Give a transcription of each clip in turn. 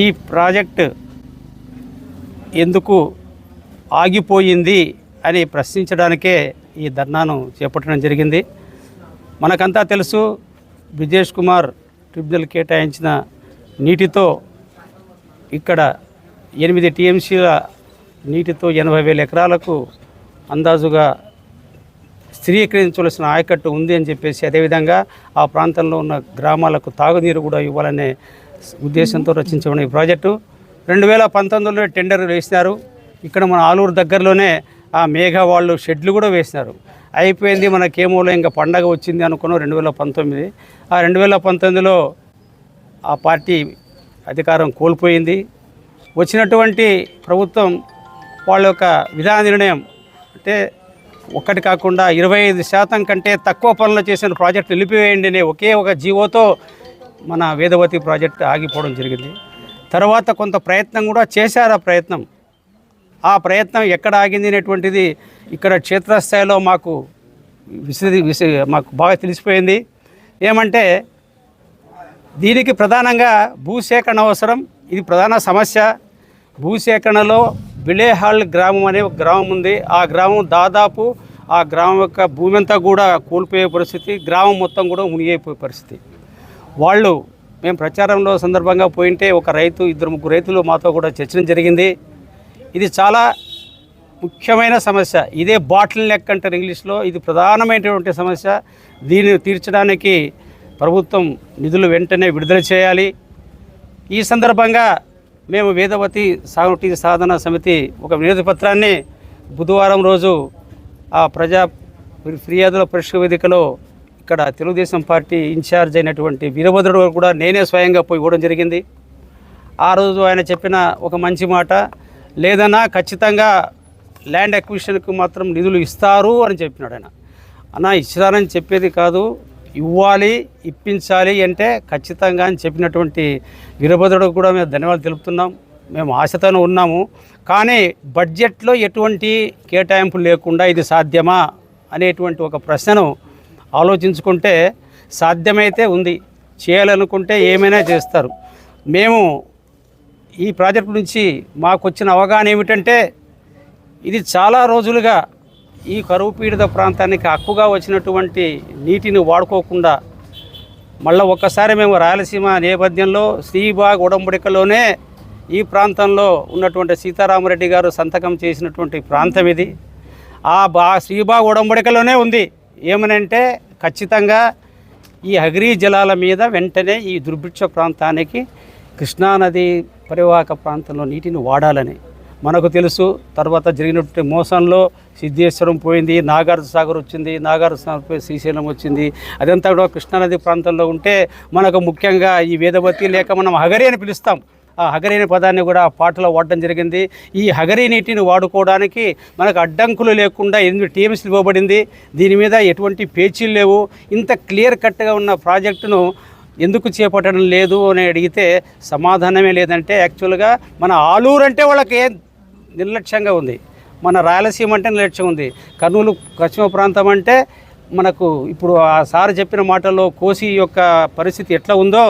ఈ ప్రాజెక్ట్ ఎందుకు ఆగిపోయింది అని ప్రశ్నించడానికే ఈ ధర్నాను చేపట్టడం జరిగింది. మనకంతా తెలుసు బ్రిజేష్ కుమార్ ట్రిబ్యునల్ కేటాయించిన నీటితో ఇక్కడ ఎనిమిది టీఎంసీల నీటితో ఎనభై వేల ఎకరాలకు అందాజుగా స్థిరీకరించవలసిన ఆయకట్టు ఉంది అని చెప్పేసి అదేవిధంగా ఆ ప్రాంతంలో ఉన్న గ్రామాలకు తాగునీరు కూడా ఇవ్వాలనే ఉద్దేశంతో రచించబడిన ఈ ప్రాజెక్టు. రెండు వేల పంతొమ్మిదిలో టెండర్ వేసినారు. ఇక్కడ మన ఆలూరు దగ్గరలోనే ఆ మేఘ వాళ్ళు షెడ్లు కూడా వేసినారు. అయిపోయింది మనకేమోలో ఇంకా పండగ వచ్చింది అనుకున్నాం రెండు వేల పంతొమ్మిది. ఆ రెండు వేల పంతొమ్మిదిలో ఆ పార్టీ అధికారం కోల్పోయింది. వచ్చినటువంటి ప్రభుత్వం వాళ్ళ యొక్క విధాన నిర్ణయం అంటే ఒక్కటి కాకుండా ఇరవై ఐదు శాతం కంటే తక్కువ పనులు చేసిన ప్రాజెక్టు నిలిపివేయండి అనే ఒకే ఒక జీవోతో మన వేదవతి ప్రాజెక్టు ఆగిపోవడం జరిగింది. తర్వాత కొంత ప్రయత్నం కూడా చేశారు ఆ ప్రయత్నం. ఆ ప్రయత్నం ఎక్కడ ఆగింది అనేటువంటిది ఇక్కడ క్షేత్రస్థాయిలో మాకు విసిరి విసి మాకు బాగా తెలిసిపోయింది. ఏమంటే దీనికి ప్రధానంగా భూసేకరణ అవసరం. ఇది ప్రధాన సమస్య. భూసేకరణలో బిలేహాల్ గ్రామం అనే ఒక గ్రామం ఉంది. ఆ గ్రామం దాదాపు ఆ గ్రామం యొక్క భూమి అంతా కూడా కోల్పోయే పరిస్థితి గ్రామం మొత్తం కూడా మునిగిపోయే పరిస్థితి. వాళ్ళు మేము ప్రచారంలో సందర్భంగా పోయింటే ఒక రైతు ఇద్దరు ముగ్గురు రైతులు మాతో కూడా చర్చన జరిగింది. ఇది చాలా ముఖ్యమైన సమస్య. ఇదే బాటిల్ నెక్ అంటారు ఇంగ్లీష్లో. ఇది ప్రధానమైనటువంటి సమస్య. దీన్ని తీర్చడానికి ప్రభుత్వం నిధులు వెంటనే విడుదల చేయాలి. ఈ సందర్భంగా మేము వేదవతి సాగునీటి సాధన సమితి ఒక వినతిపత్రాన్ని బుధవారం రోజు ఆ ప్రజా ఫిర్యాదుల పరిష్కార వేదికలో ఇక్కడ తెలుగుదేశం పార్టీ ఇన్ఛార్జ్ అయినటువంటి వీరభద్రుడు కూడా నేనే స్వయంగా పోయి ఇవ్వడం జరిగింది. ఆ రోజు ఆయన చెప్పిన ఒక మంచి మాట లేదన్నా ఖచ్చితంగా ల్యాండ్ అక్విజిషన్కు మాత్రం నిధులు ఇస్తారు అని చెప్పినాడు ఆయన. అన్న ఇస్తారని చెప్పేది కాదు ఇవ్వాలి ఇప్పించాలి అంటే ఖచ్చితంగా అని చెప్పినటువంటి వీరభద్రుడికి కూడా మేము ధన్యవాదాలు తెలుపుతున్నాం. మేము ఆశతోనే ఉన్నాము. కానీ బడ్జెట్లో ఎటువంటి కేటాయింపు లేకుండా ఇది సాధ్యమా అనేటువంటి ఒక ప్రశ్నను ఆలోచించుకుంటే సాధ్యమైతే ఉంది. చేయాలనుకుంటే ఏమైనా చేస్తారు. మేము ఈ ప్రాజెక్టు నుంచి మాకు వచ్చిన అవగాహన ఏమిటంటే ఇది చాలా రోజులుగా ఈ కరువు పీడిత ప్రాంతానికి హక్కుగా వచ్చినటువంటి నీటిని వాడుకోకుండా మళ్ళీ ఒక్కసారి మేము రాయలసీమ నేపథ్యంలో శ్రీబాగ్ ఉడంబడికలోనే ఈ ప్రాంతంలో ఉన్నటువంటి సీతారామరెడ్డి గారు సంతకం చేసినటువంటి ప్రాంతం ఇది. ఆ బా శ్రీబాగ్ ఉడంబడికలోనే ఉంది. ఏమనంటే ఖచ్చితంగా ఈ అగ్రి జలాల మీద వెంటనే ఈ దుర్భిక్ష ప్రాంతానికి కృష్ణానది పరివాహక ప్రాంతంలో నీటిని వాడాలని మనకు తెలుసు. తర్వాత జరిగినటువంటి మోసంలో సిద్ధేశ్వరం పోయింది నాగార్జునసాగర్ వచ్చింది నాగార్జున పోయి శ్రీశైలం వచ్చింది. అదంతా కూడా కృష్ణానది ప్రాంతంలో ఉంటే మనకు ముఖ్యంగా ఈ వేదవతి లేక మనం హగరి అని పిలుస్తాం. ఆ హగరీని పదాన్ని కూడా ఆ పాటలో వాడడం జరిగింది. ఈ హగరి నీటిని వాడుకోవడానికి మనకు అడ్డంకులు లేకుండా ఎనిమిది టీమ్స్ ఇవ్వబడింది. దీని మీద ఎటువంటి పేచీలు లేవు. ఇంత క్లియర్ కట్గా ఉన్న ప్రాజెక్టును ఎందుకు చేపట్టడం లేదు అని అడిగితే సమాధానమే లేదంటే యాక్చువల్గా మన ఆలూరు అంటే వాళ్ళకి నిర్లక్ష్యంగా ఉంది. మన రాయలసీమ అంటే నిర్లక్ష్యం ఉంది. కర్నూలు పశ్చిమ ప్రాంతం అంటే మనకు ఇప్పుడు ఆ సార్ చెప్పిన మాటల్లో కోసి యొక్క పరిస్థితి ఎట్లా ఉందో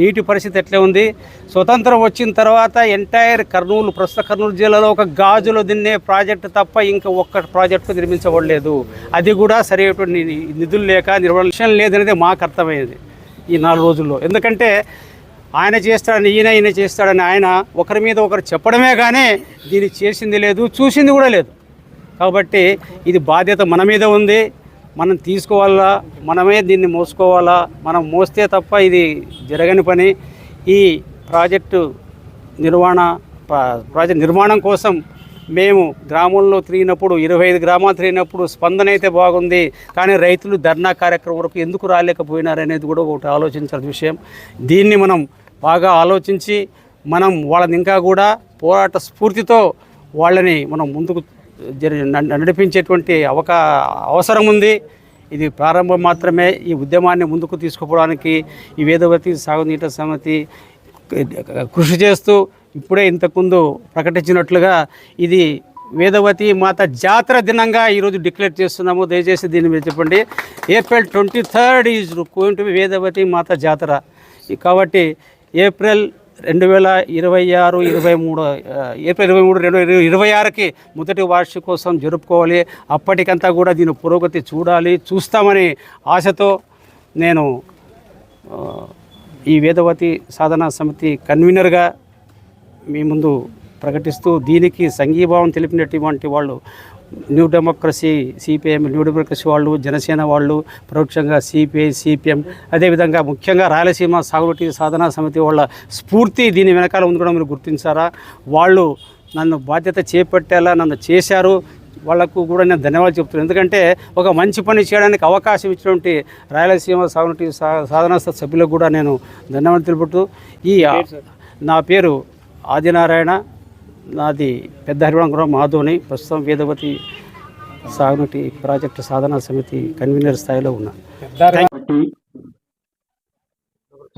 నీటి పరిస్థితి ఎట్లా ఉంది స్వతంత్రం వచ్చిన తర్వాత ఎంటైర్ కర్నూలు ప్రస్తుత కర్నూలు జిల్లాలో ఒక గాజులు దిన్నే ప్రాజెక్టు తప్ప ఇంకా ఒక్క ప్రాజెక్టు నిర్మించబడలేదు. అది కూడా సరైనటువంటి నిధులు లేక నిర్వహణ లేదనేది మాకు అర్థమైంది ఈ నాలుగు రోజుల్లో. ఎందుకంటే ఆయన చేస్తాడని ఈయన ఈయన చేస్తాడని ఆయన ఒకరి మీద ఒకరు చెప్పడమే కానీ దీన్ని చేసింది లేదు చూసింది కూడా లేదు. కాబట్టి ఇది బాధ్యత మన మీద ఉంది. మనం తీసుకోవాలా? మనమే దీన్ని మోసుకోవాలా? మనం మోస్తే తప్ప ఇది జరగని పని. ఈ ప్రాజెక్టు నిర్వహణ ప్రాజెక్ట్ నిర్మాణం కోసం మేము గ్రామంలో తిరిగినప్పుడు ఇరవై ఐదు గ్రామాలు తిరిగినప్పుడు స్పందన అయితే బాగుంది. కానీ రైతులు ధర్నా కార్యక్రమం వరకు ఎందుకు రాలేకపోయినారనేది కూడా ఒకటి ఆలోచించాల్సిన విషయం. దీన్ని మనం బాగా ఆలోచించి మనం వాళ్ళని ఇంకా కూడా పోరాట స్ఫూర్తితో వాళ్ళని మనం ముందుకు నడిపించేటువంటి అవకా అవసరం ఉంది. ఇది ప్రారంభం మాత్రమే. ఈ ఉద్యమాన్ని ముందుకు తీసుకుపోవడానికి ఈ వేదవతి సాగునీటి సమితి కృషి చేస్తూ ఇప్పుడే ఇంతకుముందు ప్రకటించినట్లుగా ఇది వేదవతి మాత జాతర దినంగా ఈరోజు డిక్లేర్ చేస్తున్నాము. దయచేసి దీని మీద చెప్పండి. April twenty third is going to Vedavathi Mata జాతర. కాబట్టి ఏప్రిల్ రెండు వేల ఇరవై ఆరు ఇరవై మూడు ఏప్రిల్ ఇరవై మూడు రెండు వేల ఇరవై ఆరుకి మొదటి వార్షికోత్సవం జరుపుకోవాలి. అప్పటికంతా కూడా దీని పురోగతి చూడాలి చూస్తామని ఆశతో నేను ఈ వేదవతి సాధనా సమితి కన్వీనర్గా మీ ముందు ప్రకటిస్తూ దీనికి సంఘీభావం తెలిపినటువంటి వాళ్ళు new democracy CPM new democracy వాళ్ళు జనసేన వాళ్ళు పరోక్షంగా సిపిఐ సిపిఎం అదేవిధంగా ముఖ్యంగా రాయలసీమ సాగుటి సాధనా సమితి వాళ్ళ స్ఫూర్తి దీని వెనకాల ఉంది కూడా మీరు గుర్తించారా? వాళ్ళు నన్ను బాధ్యత చేపట్టేలా నన్ను చేశారు. వాళ్ళకు కూడా నేను ధన్యవాదాలు చెప్తున్నాను ఎందుకంటే ఒక మంచి పని చేయడానికి అవకాశం ఇచ్చినటువంటి రాయలసీమ సాగునీటి సాధనా సభ్యులకు కూడా నేను ధన్యవాదాలు తెలుపుతూ ఈ నా పేరు ఆదినారాయణ. నాది పెద్ద హరివరంగురం మాధోని. ప్రస్తుతం వేదవతి సాగునీటి ప్రాజెక్టు సాధనా సమితి కన్వీనర్ స్థాయిలో ఉన్నా.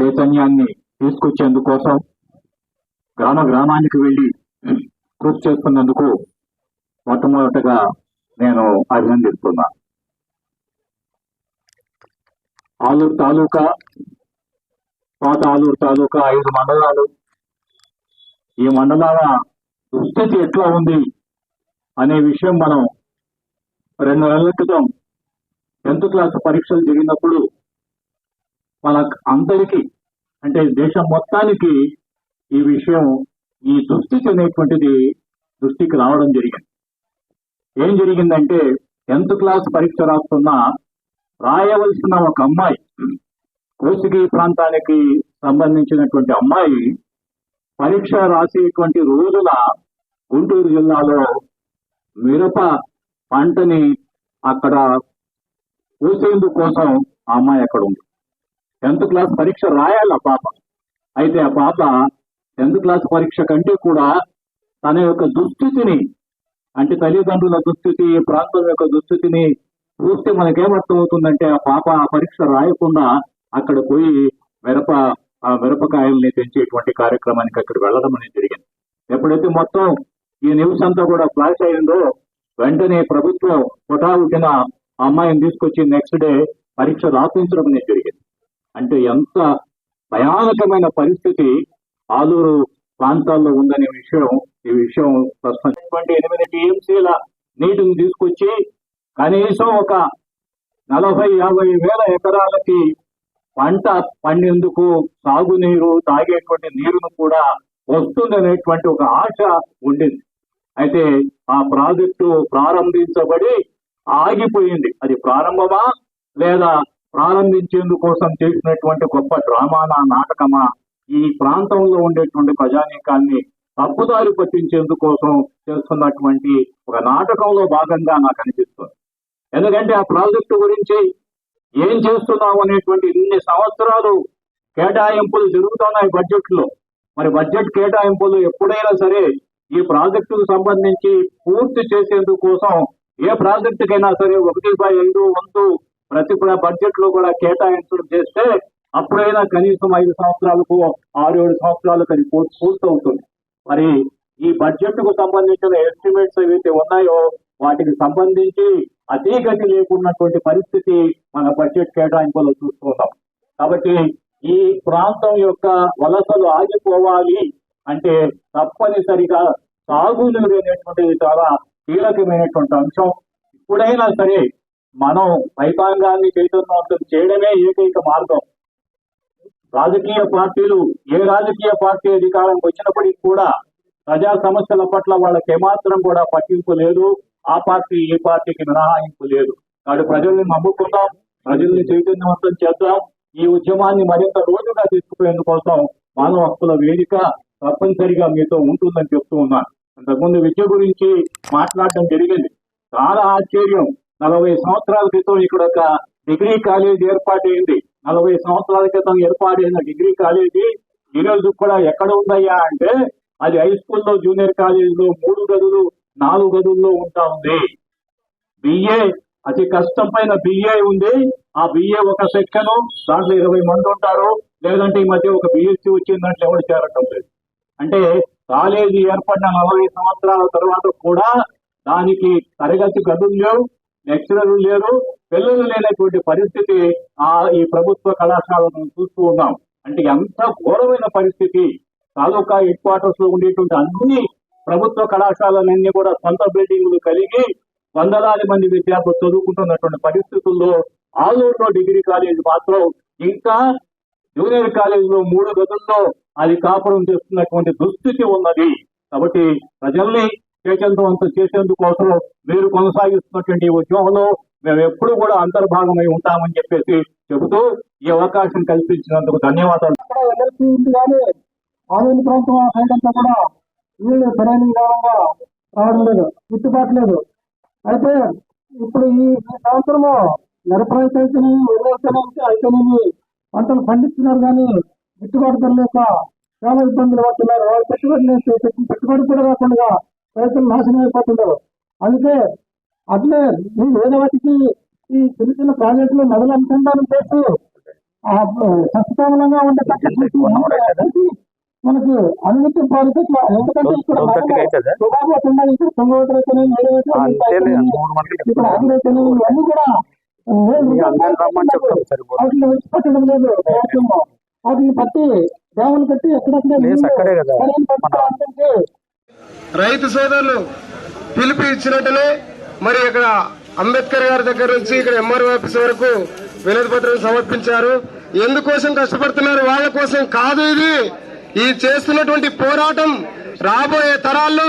చైతన్యాన్ని తీసుకొచ్చేందుకోసం గ్రామ గ్రామానికి వెళ్ళి కృషి చేస్తున్నందుకు మొట్టమొదటగా నేను అభినందిస్తున్నా. ఆలూరు తాలూకా పాత ఆలూరు తాలూకా ఐదు మండలాలు. ఈ మండలాల దుస్థితి ఎట్లా ఉంది అనే విషయం మనం రెండు నెలల క్రితం టెన్త్ క్లాస్ పరీక్షలు జరిగినప్పుడు మన అందరికీ అంటే దేశం మొత్తానికి ఈ విషయం ఈ దుస్థితి అనేటువంటిది దృష్టికి రావడం జరిగింది. ఏం జరిగిందంటే టెన్త్ క్లాస్ పరీక్ష రాస్తున్న రాయవలసిన ఒక అమ్మాయి కోసిగి ప్రాంతానికి సంబంధించినటువంటి అమ్మాయి పరీక్ష రాసేటువంటి రోజుల గుంటూరు జిల్లాలో మిరప పంటని అక్కడ పూసేందు కోసం ఆ అమ్మాయి అక్కడ ఉంది. టెన్త్ క్లాస్ పరీక్ష రాయాలి ఆ పాప. అయితే ఆ పాప టెన్త్ క్లాస్ పరీక్ష కంటే కూడా తన యొక్క దుస్థితిని అంటే తల్లిదండ్రుల దుస్థితి ప్రాంతం యొక్క దుస్థితిని చూస్తే మనకేమర్థమవుతుందంటే ఆ పాప ఆ పరీక్ష రాయకుండా అక్కడ పోయి మిరప ఆ మిరపకాయల్ని పెంచేటువంటి కార్యక్రమానికి అక్కడ వెళ్ళడం అనేది జరిగింది. ఎప్పుడైతే మొత్తం ఈ న్యూస్ అంతా కూడా ఫ్లాష్ అయిందో వెంటనే ప్రభుత్వం పుటావుటిన అమ్మాయిని తీసుకొచ్చి నెక్స్ట్ డే పరీక్ష రాపించడం అనేది జరిగింది. అంటే ఎంత భయానకమైన పరిస్థితి ఆలూరు ప్రాంతాల్లో ఉందనే విషయం ఈ విషయం ప్రస్తుతం ఎనిమిది టీఎంసీల నీటిని తీసుకొచ్చి కనీసం ఒక నలభై యాభై వేల ఎకరాలకి పంట పండేందుకు సాగునీరు తాగేటువంటి నీరును కూడా వస్తుందనేటువంటి ఒక ఆశ ఉండింది. అయితే ఆ ప్రాజెక్టు ప్రారంభించబడి ఆగిపోయింది. అది ప్రారంభమా లేదా ప్రారంభించేందుకోసం చేసినటువంటి గొప్ప డ్రామానా నాటకమా? ఈ ప్రాంతంలో ఉండేటువంటి ప్రజానీకాన్ని తప్పుదారి పట్టించేందుకోసం చేస్తున్నటువంటి ఒక నాటకంలో భాగంగా నాకు అనిపిస్తుంది. ఎందుకంటే ఆ ప్రాజెక్టు గురించి ఏం చేస్తున్నావు అనేటువంటి ఇన్ని సంవత్సరాలు కేటాయింపులు జరుగుతున్నాయి బడ్జెట్లో మరి బడ్జెట్ కేటాయింపులు ఎప్పుడైనా సరే ఈ ప్రాజెక్టుకు సంబంధించి పూర్తి చేసేందుకు కోసం ఏ ప్రాజెక్టుకైనా సరే ఒకటి బై ఐదు వంతు ప్రతి బడ్జెట్లో కూడా కేటాయించడం చేస్తే అప్పుడైనా కనీసం ఐదు సంవత్సరాలకు ఆరు ఏడు సంవత్సరాలకు అది పూర్తవుతుంది. మరి ఈ బడ్జెట్కు సంబంధించిన ఎస్టిమేట్స్ ఏవైతే ఉన్నాయో వాటికి సంబంధించి అతీగతి లేకున్నటువంటి పరిస్థితి మన బడ్జెట్ కేటాయింపులో చూస్తున్నాం. కాబట్టి ఈ ప్రాంతం యొక్క వలసలు ఆగిపోవాలి అంటే తప్పనిసరిగా సాగునీరు అనేటువంటిది చాలా కీలకమైనటువంటి అంశం. ఇప్పుడైనా సరే మనం రైతాంగాన్ని చైతన్యవంతం చేయడమే ఏకైక మార్గం. రాజకీయ పార్టీలు ఏ రాజకీయ పార్టీ అధికారం వచ్చినప్పటికీ కూడా ప్రజా సమస్యల పట్ల వాళ్ళకి ఏమాత్రం కూడా పట్టింపు లేదు. ఆ పార్టీ ఈ పార్టీకి మినహాయింపు లేదు. కాబట్టి ప్రజల్ని నమ్ముకుందాం ప్రజల్ని చైతన్యవంతం చేద్దాం ఈ ఉద్యమాన్ని మరింత రోజుగా తీసుకుపోయేందుకోసం మానవ హక్కుల వేదిక తప్పనిసరిగా మీతో ఉంటుందని చెప్తూ ఉన్నాను అంతకుముందు విద్య గురించి మాట్లాడడం జరిగింది. చాలా ఆశ్చర్యం. నలభై సంవత్సరాల క్రితం ఇక్కడ ఒక డిగ్రీ కాలేజ్ ఏర్పాటైంది. నలభై సంవత్సరాల క్రితం ఏర్పాటైన డిగ్రీ కాలేజీ ఈ రోజు కూడా ఎక్కడ ఉందయ్యా అంటే అది హై స్కూల్లో జూనియర్ కాలేజీలో మూడు గదులు నాలుగు గదుల్లో ఉంటా ఉంది. బిఏ అతి కష్టం పైన బిఏ ఉంది. ఆ బిఏ ఒక సెక్షన్ దాంట్లో ఇరవై మంది ఉంటారు. లేదంటే ఈ మధ్య ఒక బిఎస్సి వచ్చిందంటే ఎవరు చేరటం లేదు. అంటే కాలేజీ ఏర్పడిన నలభై సంవత్సరాల తర్వాత కూడా దానికి తరగతి గదులు లేవు లెక్చరర్లు లేరు. పిల్లలు లేనటువంటి పరిస్థితి ఆ ఈ ప్రభుత్వ కళాశాలను చూస్తూ ఉన్నాం. అంటే ఎంత ఘోరమైన పరిస్థితి. తాలూకా హెడ్ క్వార్టర్స్లో ఉండేటువంటి అన్ని ప్రభుత్వ కళాశాలలన్నీ కూడా సొంత బిల్డింగ్లు కలిగి వందలాది మంది విద్యార్థులు చదువుకుంటున్నటువంటి పరిస్థితుల్లో ఆలూరులో డిగ్రీ కాలేజ్ మాత్రం ఇంకా జూనియర్ కాలేజీలో మూడు గదుల్లో అది కాపురం చేస్తున్నటువంటి దుస్థితి ఉన్నది. కాబట్టి ప్రజల్ని చైతన్యవంతం చేసేందుకోసం మీరు కొనసాగిస్తున్నటువంటి ఉద్యమంలో మేము ఎప్పుడు కూడా అంతర్భాగమై ఉంటామని చెప్పేసి చెబుతూ ఈ అవకాశం కల్పించినందుకు ధన్యవాదాలు. అక్కడ ప్రాంతం కూడా నీళ్ళు సరైన విధానంగా రావడం లేదు గిట్టుబాటు లేదు అయితే ఇప్పుడు ఈ ఈ సంవత్సరము అయితేనేమి ఎల్ఎల్సీ అయితేనేమి పంటలు పండిస్తున్నారు కానీ గిట్టుబాటు ధర లేక చాలా ఇబ్బందులు పడుతున్నారు. వాళ్ళు పెట్టుబడి లేదు పెట్టుబడి కూడా రాకుండా రైతులు నాశనం అయిపోతున్నారు అందుకే అట్లే ఈ వేదవతికి ఈ చిన్న చిన్న ప్రాజెక్టులు నదులు అనుసంధానం చేస్తూ ఆ సస్యశ్యామలంగా ఉండే పక్కన మనకి అనుమతి ఎందుకంటే ఇక్కడ ఇక్కడ ఇక్కడ ఇవన్నీ కూడా వాటిని విడిచిపెట్టడం లేదు వాటిని ఎక్కడెక్కడ పద్ధతిలో అందించి రైతు సోదరులు పిలుపు ఇచ్చినట్టునే మరి ఇక్కడ అంబేద్కర్ గారి దగ్గర నుంచి ఇక్కడ ఎంఆర్ఓ ఆఫీస్ వరకు వినతి పత్రం సమర్పించారు. ఎందుకోసం కష్టపడుతున్నారు? వాళ్ళ కోసం కాదు ఇది. ఈ చేస్తున్నటువంటి పోరాటం రాబోయే తరాల్లో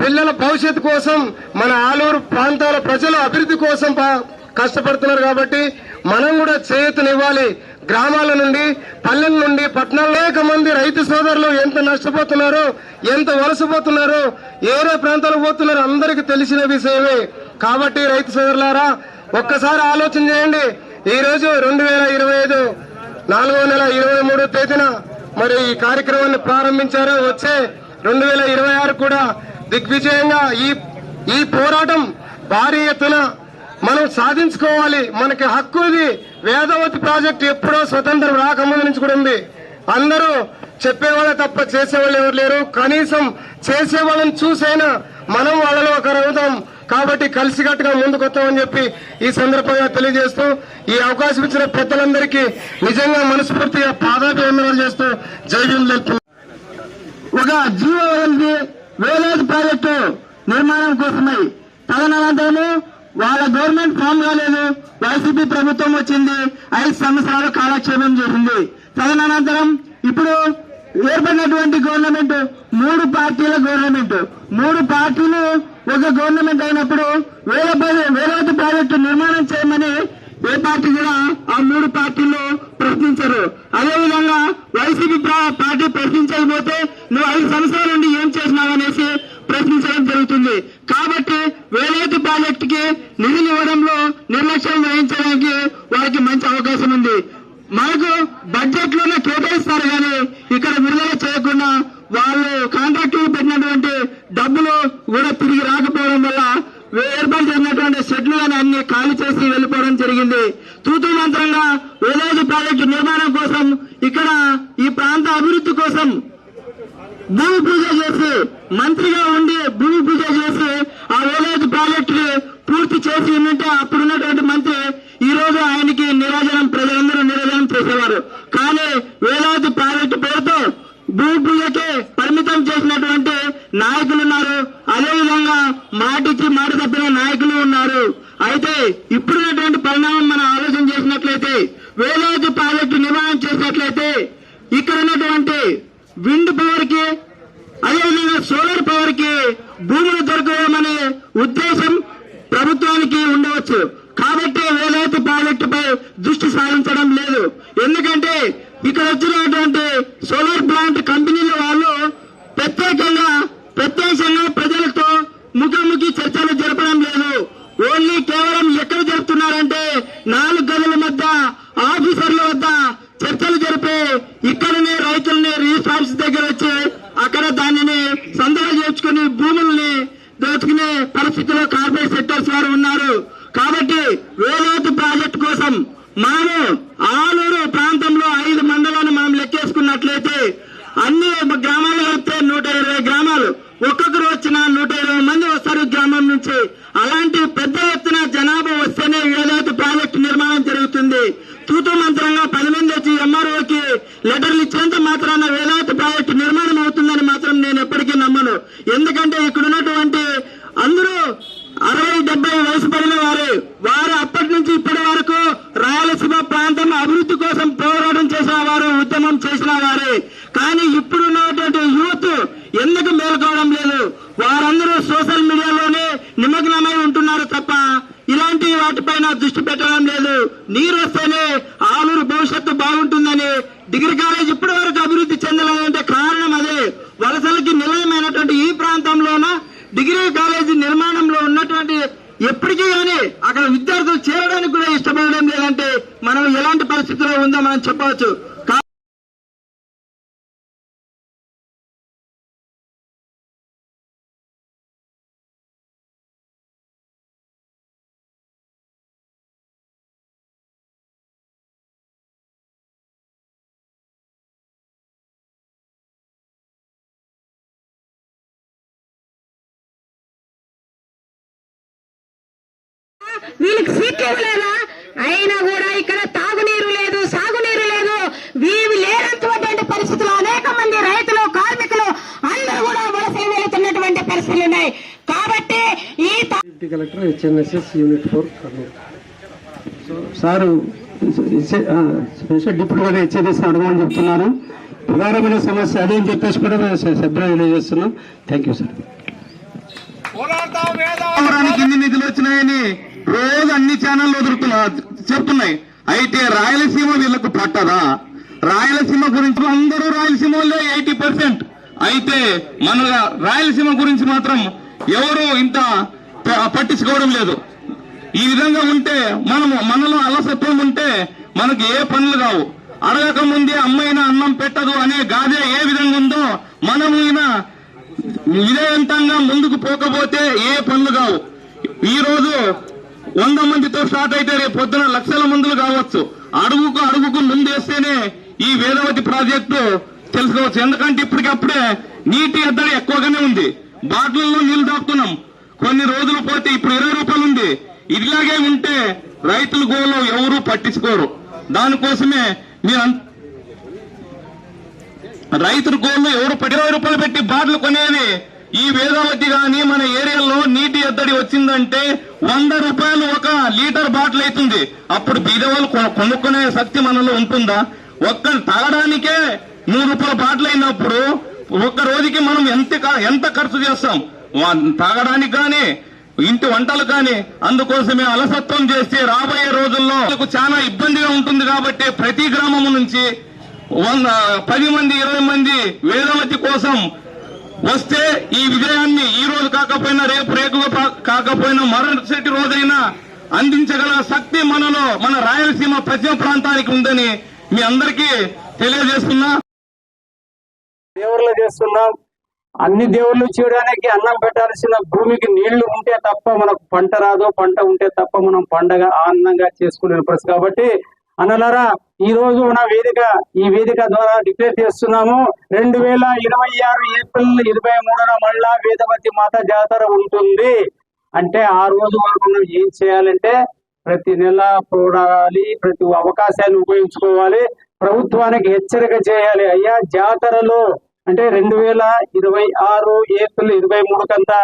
పిల్లల భవిష్యత్తు కోసం మన ఆలూరు ప్రాంతాల ప్రజల అభివృద్ధి కోసం పా- కష్టపడుతున్నారు కాబట్టి మనం కూడా చేతునివ్వాలి గ్రామాల నుండి పల్లెల నుండి పట్టణాల అనేక మంది రైతు సోదరులు ఎంత నష్టపోతున్నారో ఎంత వలసపోతున్నారో ఏరే ప్రాంతాలకు పోతున్నారో అందరికీ తెలిసిన విషయమే. కాబట్టి రైతు సోదరులారా ఒక్కసారి ఆలోచన చేయండి. ఈ రోజు రెండు వేల ఇరవై ఐదు నాలుగో నెల ఇరవై మూడో తేదీన మరి ఈ కార్యక్రమాన్ని ప్రారంభించారు. వచ్చే రెండు వేల ఇరవై ఆరు కూడా దిగ్విజయంగా ఈ ఈ పోరాటం భారీ ఎత్తున మనం సాధించుకోవాలి. మనకి హక్కు ఇది. వేదవతి ప్రాజెక్ట్ ఎప్పుడో స్వతంత్రం రాకముందు నుంచి కూడా ఉంది. అందరూ చెప్పేవాళ్ళే తప్ప చేసేవాళ్ళు ఎవరు లేరు. కనీసం చేసే వాళ్ళని చూసైనా మనం వాళ్ళలో ఒకరు అవుతాం కాబట్టి కలిసికట్టుగా ముందుకొస్తామని చెప్పి ఈ సందర్భంగా తెలియజేస్తూ ఈ అవకాశం ఇచ్చిన పెద్దలందరికీ నిజంగా మనస్ఫూర్తిగా పాదాభివందనాలు చేస్తూ జై తెలుపుతున్నారు ఒక జీవో వేలేజ్ వేలాది ప్రాజెక్టు నిర్మాణం కోసమై తదనంతరము వాళ్ళ గవర్నమెంట్ ఫామ్ కాలేదు వైసీపీ ప్రభుత్వం వచ్చింది ఐదు సంవత్సరాలు కాలక్షేపం చేసింది. తదనంతరం ఇప్పుడు ఏర్పడినటువంటి గవర్నమెంట్ మూడు పార్టీల గవర్నమెంట్. మూడు పార్టీలు ఒక గవర్నమెంట్ అయినప్పుడు వేల పది- వేలాది ప్రాజెక్టు నిర్మాణం చేయమని ఏ పార్టీ కూడా ఆ మూడు పార్టీలు ప్రశ్నించరు. అదేవిధంగా వైసీపీ పార్టీ ప్రశ్నించకపోతే నువ్వు ఐదు సంవత్సరాల నుండి ఏం చేసినావు అనేసి ప్రశ్నించడం జరుగుతుంది. కాబట్టి వేలాది ప్రాజెక్టుకి నిధులు ఇవ్వడంలో నిర్లక్ష్యం వహించడానికి వారికి మంచి అవకాశం ఉంది. మనకు బడ్జెట్లోనే కేటాయిస్తారు కానీ ఇక్కడ విడుదల చేయకుండా వాళ్ళు కాంట్రాక్టులు పెట్టినటువంటి డబ్బులు కూడా తిరిగి రాకపోవడం వల్ల ఏర్పాటు చేసినటువంటి షెడ్లు కానీ అన్ని ఖాళీ చేసి వెళ్ళిపోవడం జరిగింది తూతూ మంత్రంగా వేలాది ప్రాజెక్టు నిర్మాణం కోసం ఇక్కడ ఈ ప్రాంత అభివృద్ధి కోసం భూమి పూజ చేసి మంత్రిగా ఉండి భూమి పూజ చేసి ఆ వేలాది ప్రాజెక్టు పూర్తి చేసి ఉంటే అప్పుడున్నటువంటి మంత్రి ఈ రోజు ఆయనకి నిరాజనం ప్రజలందరూ నిరాజనం చేసేవారు. కానీ వేలాది ప్రాజెక్టు పేరుతో భూ పూజకే పరిమితం చేసినటువంటి నాయకులు ఉన్నారు అదేవిధంగా మాటిచ్చి మాట తప్పిన నాయకులు ఉన్నారు అయితే ఇప్పుడున్నటువంటి పరిణామం మనం ఆలోచన చేసినట్లయితే వేలాది ప్రాజెక్టు నిర్మాణం చేసినట్లయితే ఇక్కడ ఉన్నటువంటి విండ్ పవర్కి అదేవిధంగా సోలార్ పవర్కి భూములు దొరకమనే ఉద్దేశం ప్రభుత్వానికి ఉండవచ్చు కాబట్టి వేలాది ప్రాజెక్టుపై దృష్టి సారించడం లేదు ఎందుకంటే ఇక్కడ వచ్చినటువంటి సోలార్ ప్లాంట్ కంపెనీల వాళ్ళు ప్రత్యేకంగా ప్రత్యక్షంగా ప్రజలతో ముఖాముఖి చర్చలు జరపడం లేదు ఓన్లీ కేవలం ఎక్కడ జరుపుతున్నారంటే నాలుగు గదుల మధ్య ఆఫీసర్ల వద్ద చర్చలు జరిపి ఇక్కడనే రైతుల్ని రిజిస్ట్రార్స్ దగ్గర వచ్చి అక్కడ దానిని సందర్భం చేర్చుకుని భూముల్ని దోచుకునే పరిస్థితిలో కార్పొరేట్ సెక్టర్స్ వారు ఉన్నారు కాబట్టి వేలాది ప్రాజెక్టు కోసం మనము ఆలూరు ప్రాంతంలో ఐదు మండలాన్ని మనం లెక్కేసుకున్నట్లయితే అన్ని గ్రామాలు కలిపితే నూట ఇరవై గ్రామాలు ఒక్కొక్కరు వచ్చిన నూట ఇరవై మంది వస్తారు గ్రామం నుంచి అలాంటి పెద్ద ఎత్తున జనాభా వస్తేనే వేలాది ప్రాజెక్టు నిర్మాణం జరుగుతుంది తూతు మంత్రంగా పది మంది వచ్చి ఎంఆర్ఓకి లెటర్లు ఇచ్చినంత మాత్రాన వేదావతి ప్రాజెక్టు నిర్మాణం అవుతుందని మాత్రం నేను ఎప్పటికీ నమ్మను ఎందుకంటే ఇక్కడ ఉన్నటువంటి అందరూ అరవై డెబ్బై వయసు పడిన వారు వారు అప్పటి నుంచి ఇప్పటి వరకు రాయలసీమ ప్రాంతం అభివృద్ధి కోసం పోరాటం చేసిన వారు ఉద్యమం చేసిన వారే కానీ ఇప్పుడు ఉన్నటువంటి యూత్ ఎందుకు మేల్కోవడం లేదు వారందరూ సోషల్ మీడియాలోనే నిమగ్నమై ఉంటున్నారు తప్ప ఇలాంటి వాటిపైన దృష్టి పెట్టడం లేదు నీరు వస్తేనే ఆలూరు భవిష్యత్తు బాగుంటుందని డిగ్రీ కాలేజ్ ఇప్పటి వరకు అభివృద్ధి చెందలేదంటే కారణం అదే. వలసలకి నిలయమైనటువంటి ఈ ప్రాంతంలోన డిగ్రీ కాలేజీ నిర్మాణంలో ఉన్నటువంటి ఎప్పటికీ కానీ అక్కడ విద్యార్థులు చేరడానికి కూడా ఇష్టపడడం లేదంటే మనం ఎలాంటి పరిస్థితిలో ఉందో మనం చెప్పవచ్చు. వీళ్ళకి సీట్లు ఇవ్వలేదా? అయినా కూడా ఇక్కడ తాగునీరు లేదు సాగునీరు లేదు. వీవి లేనటువంటి పరిస్థితులు అనేక మంది రైతులు కార్మికులు అందరూ కూడా వలస వెళుతున్నటువంటి పరిస్థితులు ఉన్నాయి. కాబట్టి ఈ collector HNSS unit four sir special deputy collector HNS అడగమని చెప్తున్నారు. ప్రధానమైన సమస్య అదే అని చెప్పేసి కూడా మేము సభ్యులు తెలియజేస్తున్నాం. థ్యాంక్ యూ సార్ ఇన్ని నిధులు వచ్చినాయని రోజు అన్ని ఛానళ్ళు వదులుతున్నా చెప్తున్నాయి. అయితే రాయలసీమ వీళ్ళకు పట్టదా? రాయలసీమ గురించి అందరూ రాయలసీమ వాళ్ళే ఎయిటీ పర్సెంట్. అయితే మన రాయలసీమ గురించి మాత్రం ఎవరు ఇంత పట్టించుకోవడం లేదు. ఈ విధంగా ఉంటే మనము మనలో అలసత్వం ఉంటే మనకు ఏ పనులు కావు అడగక ముందే అమ్మైనా అన్నం పెట్టదు అనే గాదే ఏ విధంగా ఉందో మనము విజయవంతంగా ముందుకు పోకపోతే ఏ పనులు కావు ఈరోజు వంద మందితో స్టార్ట్ అయితే రేపు పొద్దున లక్షల మందులు కావచ్చు. అడుగుకు అడుగుకు ముందేస్తేనే ఈ వేదవతి ప్రాజెక్టు తెలుసుకోవచ్చు. ఎందుకంటే ఇప్పటికప్పుడే నీటి ఎద్దడి ఎక్కువగానే ఉంది. బాటిల్లో నీళ్ళు దాపుతున్నాం కొన్ని రోజులు పోతే ఇప్పుడు ఇరవై రూపాయలు ఉంది. ఇలాగే ఉంటే రైతుల గోలు ఎవరు పట్టించుకోరు. దానికోసమే మీరు రైతుల గోళ్ళు ఎవరు ఇరవై రూపాయలు పెట్టి బాటిల్ కొనేది ఈ వేదావతి గాని మన ఏరియాలో నీటి ఎద్దడి వచ్చిందంటే వంద రూపాయలు ఒక లీటర్ బాటిల్ అవుతుంది. అప్పుడు బీదవాళ్ళు కొ- కొనుక్కునే శక్తి మనలో ఉంటుందా? ఒక్క తాగడానికే నూరు రూపాయల బాటిల్ అయినప్పుడు ఒక్క రోజుకి మనం ఎంత ఎంత ఖర్చు చేస్తాం? వా- తాగడానికి కానీ ఇంటి వంటలు కానీ అందుకోసమే అలసత్వం చేస్తే రాబోయే రోజుల్లో మనకు చాలా ఇబ్బందిగా ఉంటుంది కాబట్టి ప్రతి గ్రామం నుంచి వంద పది మంది ఇరవై మంది వేదవతి కోసం వస్తే ఈ విజయాన్ని ఈ రోజు కాకపోయినా రేపు రేపు కాకపోయినా మరుసటి రోజైనా అందించగల శక్తి మనలో మన రాయలసీమ పశ్చిమ ప్రాంతానికి ఉందని మీ అందరికీ తెలియజేస్తున్నా. దేవుళ్ళు చేస్తున్నాం. అన్ని దేవుళ్ళు చేయడానికి అన్నం పెట్టాల్సిన భూమికి నీళ్ళు ఉంటే తప్ప మనకు పంట రాదు. పంట ఉంటే తప్ప మనం పండగ ఆనందంగా చేసుకునే పరిస్థితి కాబట్టి అనలరా ఈ రోజు మన వేదిక ఈ వేదిక ద్వారా డిక్లేర్ చేస్తున్నాము. రెండు వేల ఇరవై ఆరు ఏప్రిల్ ఇరవై మూడున మళ్ళా వేదవతి మాత జాతర ఉంటుంది. అంటే ఆ రోజు వరకు మనం ఏం చేయాలంటే ప్రతి నెల చూడాలి ప్రతి అవకాశాన్ని ఉపయోగించుకోవాలి. ప్రభుత్వానికి హెచ్చరిక చేయాలి. అయ్యా జాతరలో అంటే రెండు వేల ఇరవై ఆరు ఏప్రిల్ ఇరవై మూడు కంతా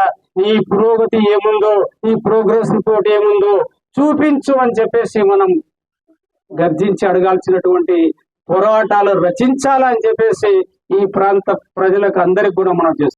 ఈ పురోగతి ఏముందో ఈ ప్రోగ్రెస్ రిపోర్ట్ ఏముందో చూపించు అని చెప్పేసి మనం గర్జించి అడగాల్సినటువంటి పోరాటాలు రచించాలని చెప్పేసి ఈ ప్రాంత ప్రజలకు అందరికి కూడా మనం